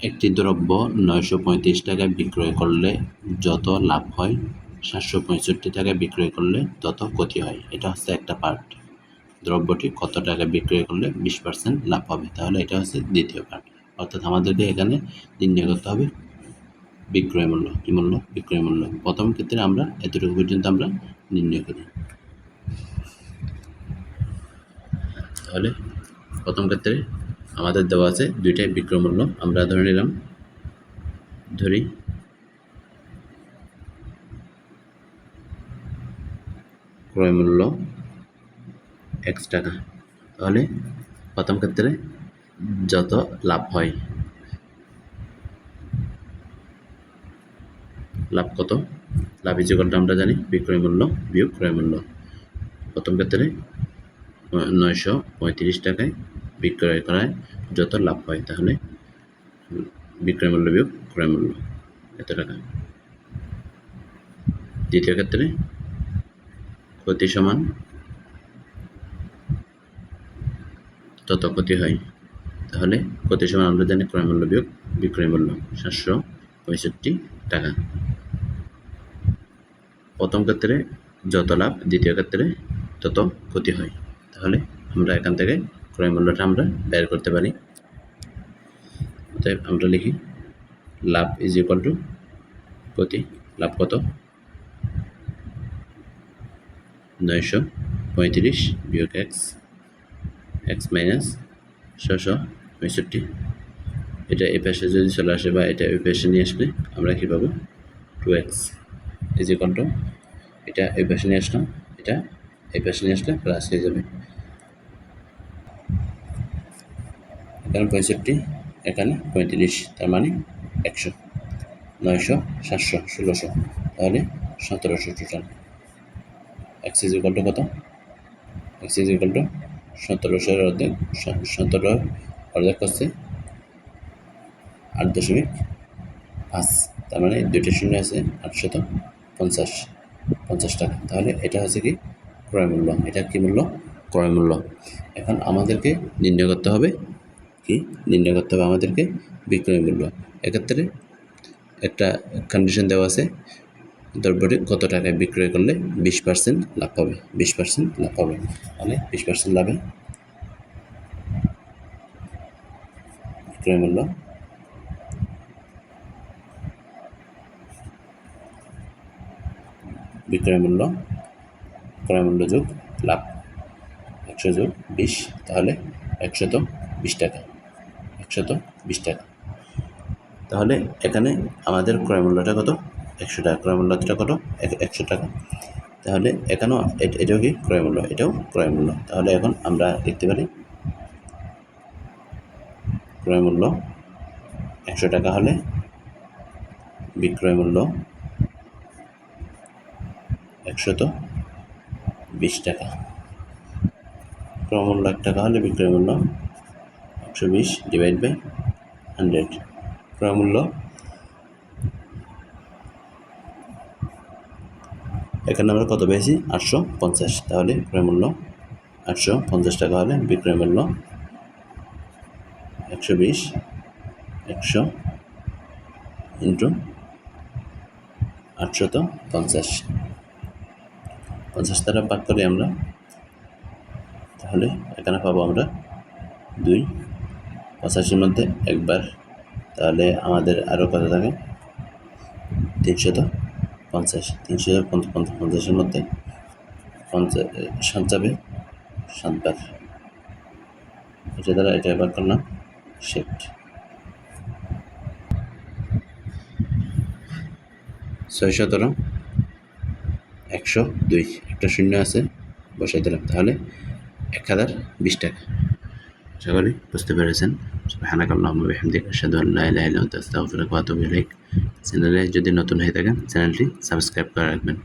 একটি দ্রব্য নয়শো পঁয়ত্রিশ টাকায় বিক্রয় করলে যত লাভ হয়, সাতশো পঁয়ষট্টি টাকায় বিক্রয় করলে তত ক্ষতি হয়। এটা হচ্ছে একটা পার্ট দ্রব্যটি কত টাকায় বিক্রয় করলে বিশ পার্সেন্ট লাভ হবে? তাহলে এটা হচ্ছে দ্বিতীয় পার্ট অর্থাৎ আমাদেরকে এখানে নির্ণয় করতে হবে বিক্রয় মূল্য, কী মূল্য? বিক্রয় মূল্য। প্রথম ক্ষেত্রে আমরা এতটুকু পর্যন্ত আমরা নির্ণয় করি। তাহলে প্রথম ক্ষেত্রে আমাদের দেওয়া আছে দুইটাই বিক্রয় মূল্য। আমরা ধরে নিলাম। ধরি। ক্রয় মূল্য এক্স টাকা। তাহলে প্রথম ক্ষেত্রে যত লাভ হয়, লাভ কত? লাভ ইজিকলটা আমরা জানি বিক্রয় মূল্য বিয়োগ ক্রয় মূল্য। প্রথম ক্ষেত্রে নয়শো পঁয়ত্রিশ টাকায় বিক্রয় করায় যত লাভ হয় তাহলে বিক্রয় মূল্য বিয়োগ ক্রয় মূল্য এত টাকা। দ্বিতীয় ক্ষেত্রে ক্ষতি সমান তত ক্ষতি হয়, তাহলে ক্ষতি সমান আমরা জানি ক্রয় মূল্য বিয়োগ বিক্রয় মূল্য সাতশো পঁয়ষট্টি টাকা। প্রথম ক্ষেত্রে যত লাভ, দ্বিতীয় ক্ষেত্রে তত ক্ষতি হয়, তাহলে আমরা এখান থেকে ক্রয় মূল্যটা আমরা বের করতে পারি। অতএব আমরা লিখি, লাভ ইজ ইকুয়াল টু ক্ষতি লাভ কত? নয়শো পঁয়ত্রিশ বিয়োগ এক্স এক্স মাইনাস ছশো পঁয়ষট্টি। এটা এই পাশে যদি চলে আসে বা এটা এই পাশে নিয়ে আসলে আমরা কী পাবো? Two X is equal to এটা এই পাশে নিয়ে আসলাম, এটা এই পাশে নিয়ে আসলে প্লাস হয়ে যাবে। এখানে পঁয়ষট্টি এখানে পঁয়ত্রিশ, তার মানে একশো, নয়শো, সাতশো, ষোলোশো, তাহলে সতেরোশো টোটাল। এক্স ইজ কত? এক্স ইজ টু সতেরোশোর অর্ধেক সতেরো অর্ধেক হচ্ছে আট দশমিক পাঁচ, তার মানে দুইটা শূন্য আছে আটশত পঞ্চাশ পঞ্চাশ টাকা। তাহলে এটা হচ্ছে কি? ক্রয় মূল্য। এটা কী মূল্য? ক্রয় মূল্য। এখন আমাদেরকে নির্ণয় করতে হবে কি নির্ণয় করতে হবে আমাদেরকে বিক্রয় মূল্য। এক্ষেত্রে একটা কন্ডিশন দেওয়া আছে, দ্রব্যটি কত টাকায় বিক্রয় করলে বিশ পার্সেন্ট লাভ পাবে? বিশ পার্সেন্ট লাভ পাবে। তাহলে বিশ পার্সেন্ট লাভে বিক্রয় মূল্য। বিক্রয় মূল্য, ক্রয় মূল্য যোগ লাভ। একশো যোগ বিশ, তাহলে একশত বিশ টাকা। একশত বিশ টাকা। তাহলে এখানে আমাদের ক্রয় মূল্যটা কত? একশো টাকা। ক্রয় মূল্যটা কত? একশো টাকা। তাহলে এখানেও এটাও কি ক্রয় মূল্য? এটাও ক্রয় মূল্য। তাহলে এখন আমরা লিখতে পারি ক্রয় মূল্য একশো টাকা হলে বিক্রয় মূল্য একশত বিশ টাকা। ক্রয় মূল্য এক টাকা হলে বিক্রয় মূল্য একশো বিশ ডিভাইড বাই হান্ড্রেড ক্রয়মূল্য এখানে আমরা কত পেয়েছি? আটশো পঞ্চাশ। তাহলে ক্রয়মূল্য আটশো পঞ্চাশ টাকা হলে বিক্রয় মূল্য একশো বিশ, একশো ইন্টু আটশত পঞ্চাশ। পঞ্চাশ দ্বারা ভাগ করি আমরা, তাহলে এখানে পাবো আমরা দুই পঁচাশির মধ্যে একবার, তাহলে আমাদের আরও কত থাকে? তিনশত পঞ্চাশ। তিনশো পঞ্চাশের মধ্যে পঞ্চাশ সাত যাবে, সাতবার। এটা দ্বারা এটা এবার করলাম শিফট ছয় সতেরো একশো দুই। একটা শূন্য আছে, বসাই দিলাম। তাহলে এক হাজার বিশ টাকা। আশা বুঝতে পেরেছেন। সুবহানাক আল্লাহুম্মা বিহামদিকা, আশহাদু আল্লা ইলাহা ইল্লা আনতা, আস্তাগফিরুকা ওয়া আতুবু ইলাইক। চ্যানেলে যদি নতুন হয়ে থাকেন, চ্যানেলটি সাবস্ক্রাইব করে রাখবেন।